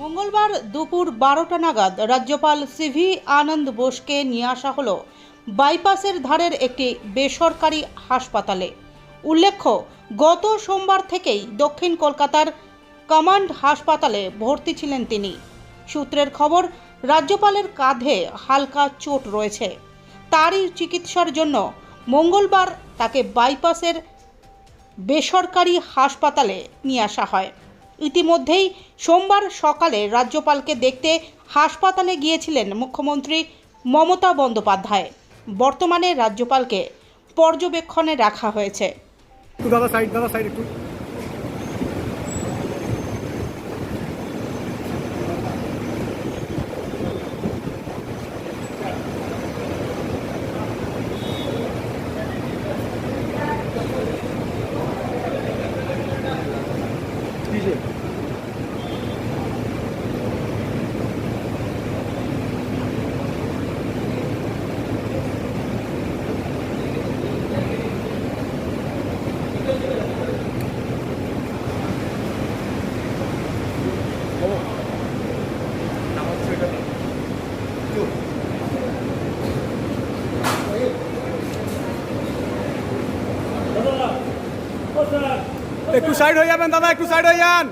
মঙ্গলবার দুপুর বারোটা নাগাদ রাজ্যপাল সিভি আনন্দ বোসকে নিয়ে আসা হলো বাইপাসের ধারের একটি বেসরকারি হাসপাতালে। উল্লেখ্য, গত সোমবার থেকেই দক্ষিণ কলকাতার কমান্ড হাসপাতালে ভর্তি ছিলেন তিনি। সূত্রের খবর, রাজ্যপালের কাঁধে হালকা চোট রয়েছে। তারই চিকিৎসার জন্য মঙ্গলবার তাকে বাইপাসের বেসরকারি হাসপাতালে নিয়ে আসা হয়। ইতিমধ্যেই সোমবার সকালে রাজ্যপালকে দেখতে হাসপাতালে গিয়েছিলেন মুখ্যমন্ত্রী মমতা বন্দ্যোপাধ্যায়। বর্তমানে রাজ্যপালকে পর্যবেক্ষণে রাখা হয়েছে। একটু দাদা সাইড দাদা সাইড একটু। একটু সাইড হয়ে যাবেন দাদা একটু সাইড হয়ে যান।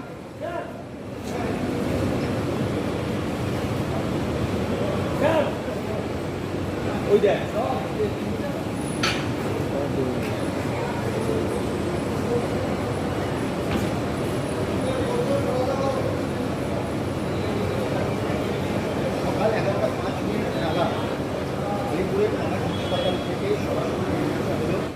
ওই দেখ।